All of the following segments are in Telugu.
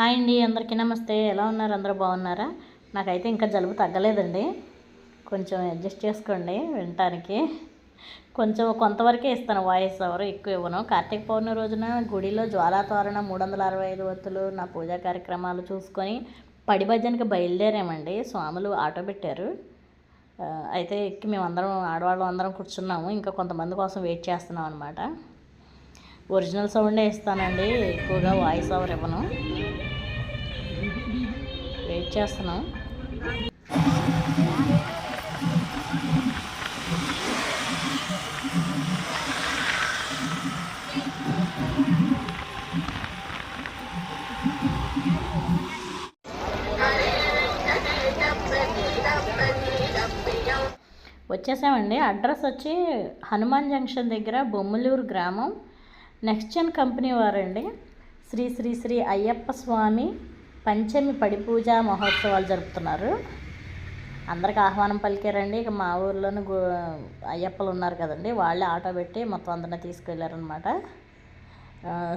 హాయ్ అండి అందరికీ నమస్తే. ఎలా ఉన్నారు? అందరూ బాగున్నారా? నాకైతే ఇంకా జలుబు తగ్గలేదండి. కొంచెం అడ్జస్ట్ చేసుకోండి వినటానికి. కొంచెం కొంతవరకే ఇస్తాను వాయిస్ ఎవరు ఎక్కువ ఇవ్వను. కార్తీక పౌర్ణమి రోజున గుడిలో జ్వాలాతోరణ మూడు వందల అరవై ఐదు వత్తులు నా పూజా కార్యక్రమాలు చూసుకొని పడి భజనకి బయలుదేరామండి. స్వాములు ఆటో పెట్టారు. అయితే ఎక్కి మేము అందరం ఆడవాళ్ళం అందరం కూర్చున్నాము. ఇంకా కొంతమంది కోసం వెయిట్ చేస్తున్నాం అనమాట ఒరిజినల్ సౌండే ఇస్తానండి. ఎక్కువగా వాయిస్ ఓవర్ ఇవ్వను. వెయిట్ చేస్తున్నాం వచ్చేసామండి. అడ్రస్ వచ్చి హనుమాన్ జంక్షన్ దగ్గర బొమ్మలూరు గ్రామం. నెక్స్ట్ జన్ కంపెనీ వారండి. శ్రీ శ్రీ శ్రీ అయ్యప్ప స్వామి పంచమి పడి పూజ మహోత్సవాలు జరుపుతున్నారు. అందరికి ఆహ్వానం పలికారండి. ఇక మా ఊర్లోని గు అయ్యప్పలు ఉన్నారు కదండి. వాళ్ళే ఆటో పెట్టి మొత్తం అందరినీ తీసుకెళ్ళారనమాట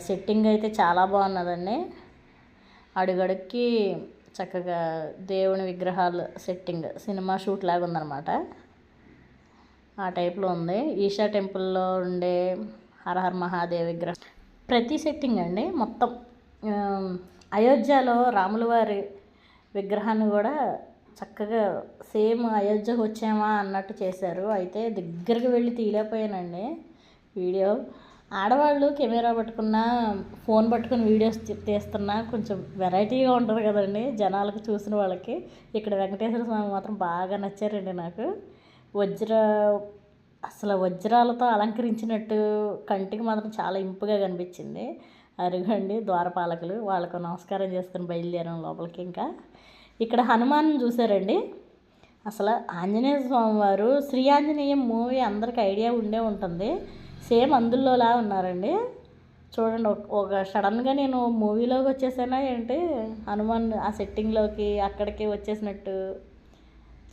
సెట్టింగ్ అయితే చాలా బాగున్నదండి. అడుగడుక్కి చక్కగా దేవుని విగ్రహాలు సెట్టింగ్ సినిమా షూట్ లాగా ఉందన్నమాట. ఆ టైప్లో ఉంది. ఈషా టెంపుల్లో ఉండే హరహర్ మహాదేవ్ విగ్రహం. ప్రతి సెట్టింగ్ అండి మొత్తం అయోధ్యలో రాముల వారి విగ్రహాన్ని కూడా చక్కగా సేమ్ అయోధ్యకు వచ్చామా అన్నట్టు చేశారు. అయితే దగ్గరికి వెళ్ళి తీయలేకపోయానండి వీడియో. ఆడవాళ్ళు కెమెరా పట్టుకున్నా ఫోన్ పట్టుకుని వీడియోస్ తీస్తున్నా కొంచెం వెరైటీగా ఉంటుంది కదండి జనాలకు చూసిన వాళ్ళకి. ఇక్కడ వెంకటేశ్వర స్వామి మాత్రం బాగా నచ్చారండి నాకు. వజ్ర అసలు వజ్రాలతో అలంకరించినట్టు కంటికి మాత్రం చాలా ఇంపుగా కనిపించింది. అరుగండి ద్వారపాలకులు వాళ్ళకు నమస్కారం చేసుకుని బయలుదేరాం లోపలికి ఇంకా. ఇక్కడ హనుమాన్ చూసారండి అసలు ఆంజనేయ స్వామి వారు శ్రీ ఆంజనేయం మూవీ అందరికి ఐడియా ఉండే ఉంటుంది. సేమ్ అందులోలా ఉన్నారండి. చూడండి ఒక- ఒక సడన్గా నేను మూవీలోకి వచ్చేసానా ఏంటి? హనుమాన్ ఆ సెట్టింగ్లోకి అక్కడికి వచ్చేసినట్టు.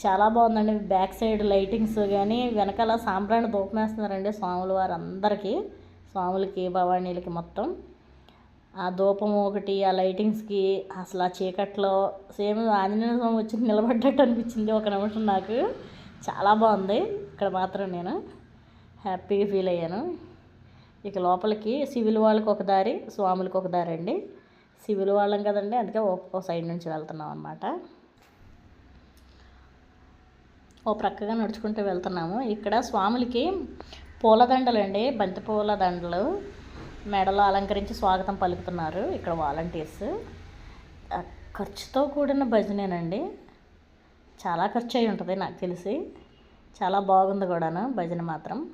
చాలా బాగుందండి. బ్యాక్ సైడ్ లైటింగ్స్ కానీ వెనకాల సాంబ్రాణి దూపమేస్తున్నారండి స్వాములు స్వాముల వారు అందరికీ స్వాములకి భవానీలకి మొత్తం. ఆ ధూపం ఒకటి ఆ లైటింగ్స్కి అసలు ఆ చీకట్లో సేమ్ ఆంజనేయ స్వామి వచ్చి నిలబడ్డట్టు అనిపించింది ఒక నిమిషం నాకు. చాలా బాగుంది. ఇక్కడ మాత్రం నేను హ్యాపీగా ఫీల్ అయ్యాను. ఇక లోపలికి సివిల్ వాళ్ళకి ఒక దారి స్వాములకి ఒక దారి అండి. సివిల్ వాళ్ళం కదండి అందుకే ఒక్కో సైడ్ నుంచి వెళ్తున్నాం అనమాట ఓ ప్రక్కగా నడుచుకుంటూ వెళ్తున్నాము. ఇక్కడ స్వాములకి పూలదండలు అండి బంతి పూల దండలు. మెడలో అలంకరించి స్వాగతం పలుకుతున్నారు ఇక్కడ వాలంటీర్స్. ఆ, ఖర్చుతో కూడిన భజనేనండి. చాలా ఖర్చు అయి ఉంటుంది నాకు తెలిసి. చాలా బాగుంది కూడాను భజన మాత్రం.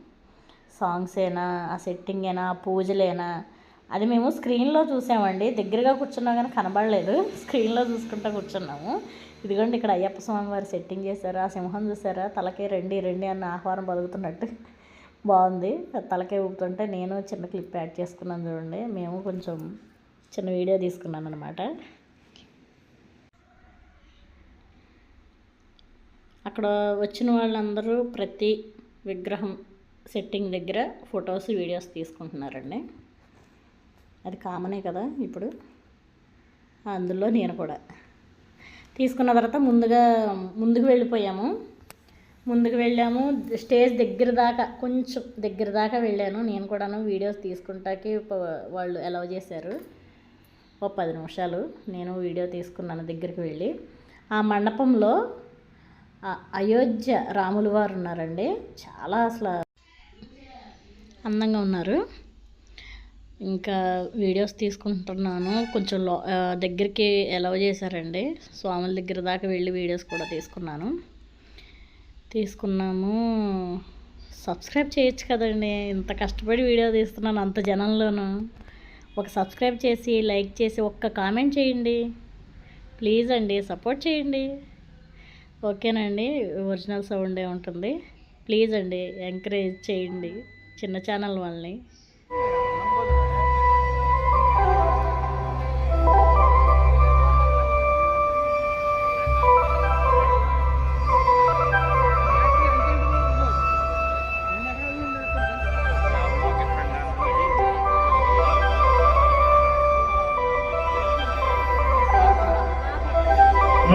సాంగ్స్ అయినా ఆ సెట్టింగ్ అయినా పూజలైనా. అది మేము స్క్రీన్లో చూసామండి. దగ్గరగా కూర్చున్నా కానీ కనబడలేదు. స్క్రీన్లో చూసుకుంటూ కూర్చున్నాము. ఇదిగోండి ఇక్కడ అయ్యప్ప స్వామి వారు సెట్టింగ్ చేశారు ఆ సింహం చూసారా తలకే రండి రండి అన్న ఆహ్వానం పలుకుతున్నట్టు. బాగుంది. తలకే ఊపుతుంటే నేను చిన్న క్లిప్ యాడ్ చేసుకున్నాను చూడండి. మేము కొంచెం చిన్న వీడియో తీసుకున్నాను అనమాట అక్కడ వచ్చిన వాళ్ళందరూ ప్రతి విగ్రహం సెట్టింగ్ దగ్గర ఫొటోస్ వీడియోస్ తీసుకుంటున్నారండి. అది కామనే కదా ఇప్పుడు. అందులో నేను కూడా. తీసుకున్న తర్వాత ముందుగా ముందుకు వెళ్ళిపోయాము. ముందుకు వెళ్ళాము. స్టేజ్ దగ్గర దాకా కొంచెం దగ్గర దాకా వెళ్ళాను. నేను కూడాను వీడియోస్ తీసుకుంటాకి వాళ్ళు అలౌ చేశారు. ఓ పది నిమిషాలు నేను వీడియో తీసుకున్నాను దగ్గరికి వెళ్ళి. ఆ మండపంలో అయోధ్య రాములు వారు ఉన్నారండి. చాలా అసలు అందంగా ఉన్నారు. ఇంకా వీడియోస్ తీసుకుంటున్నాను. కొంచెం లో దగ్గరికి అలౌ చేశారండి. స్వాముల దగ్గర దాకా వెళ్ళి వీడియోస్ కూడా తీసుకున్నాను. తీసుకున్నాము. సబ్స్క్రైబ్ చేయొచ్చు కదండి. ఇంత కష్టపడి వీడియో తీస్తున్నాను అంత జనంలోనూ. ఒక సబ్స్క్రైబ్ చేసి లైక్ చేసి ఒక్క కామెంట్ చేయండి. ప్లీజ్ అండి సపోర్ట్ చేయండి. ఓకేనండి ఒరిజినల్ సౌండే ఉంటుంది. ప్లీజ్ అండి ఎంకరేజ్ చేయండి చిన్న ఛానల్ వాళ్ళని.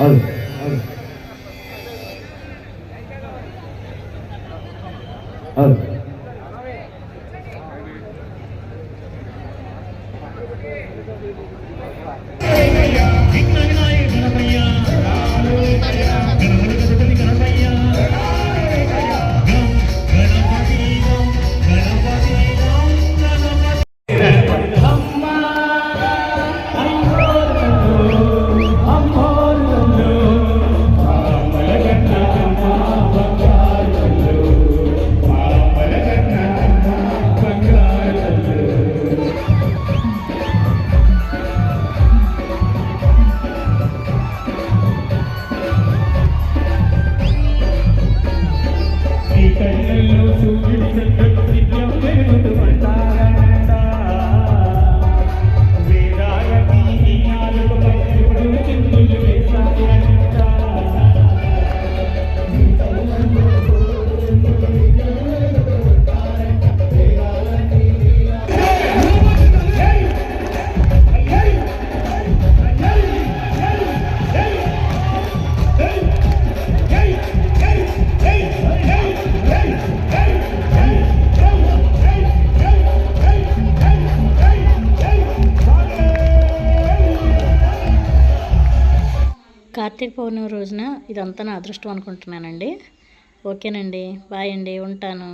Olha. కార్తీక పౌర్ణమి రోజున ఇదంతా నా అదృష్టం అనుకుంటున్నానండి. ఓకేనండి. బాయ్ అండి. ఉంటాను.